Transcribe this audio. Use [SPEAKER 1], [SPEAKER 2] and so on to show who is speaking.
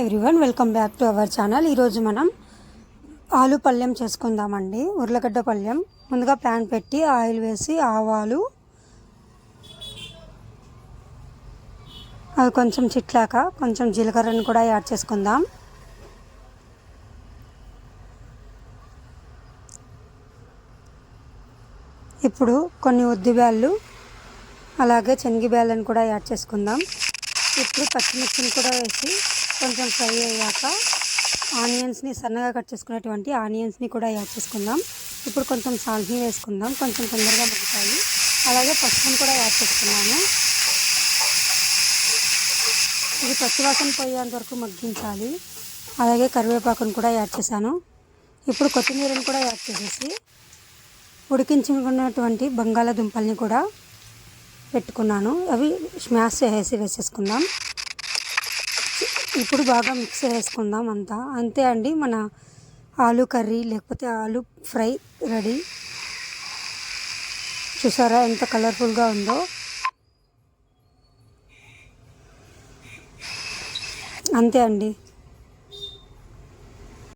[SPEAKER 1] Everyone welcome back to our channel. ఈరోజు మనం ఆలు పళ్ళెం చేసుకుందామండి. ఉర్లగడ్డ పళ్ళెం. ముందుగా ప్యాన్ పెట్టి ఆయిల్ వేసి ఆవాలు అవి కొంచెం చిట్లాక కొంచెం జీలకర్రను కూడా యాడ్ చేసుకుందాం. ఇప్పుడు కొన్ని ఉద్దిబ్యాళ్ళు అలాగే శనగబ్యాళ్ళను కూడా యాడ్ చేసుకుందాం. ఇప్పుడు పచ్చిమిర్చిని కూడా వేసి కొంచెం ఫ్రై అయ్యాక ఆనియన్స్ని సన్నగా కట్ చేసుకున్నటువంటి ఆనియన్స్ని కూడా యాడ్ చేసుకుందాం. ఇప్పుడు కొంచెం సాల్ట్ని వేసుకుందాం. కొంచెం తొందరగా మగ్గుతాయి. అలాగే పసుపుని కూడా యాడ్ చేసుకున్నాను. ఇది పచ్చివాసన పోయేంత వరకు మగ్గించాలి. అలాగే కరివేపాకును కూడా యాడ్ చేశాను. ఇప్పుడు కొత్తిమీరని కూడా యాడ్ చేసేసి ఉడికించుకున్నటువంటి బంగాళాదుంపల్ని కూడా పెట్టుకున్నాను. అవి స్మాష్ చేసి వేసేసుకుందాం. ఇప్పుడు బాగా మిక్స్ చేసుకుందాం అంతా. అంతే అండి మన ఆలు కర్రీ లేకపోతే ఆలు ఫ్రై రెడీ. చూసారా ఎంత కలర్ఫుల్గా ఉందో. అంతే అండి.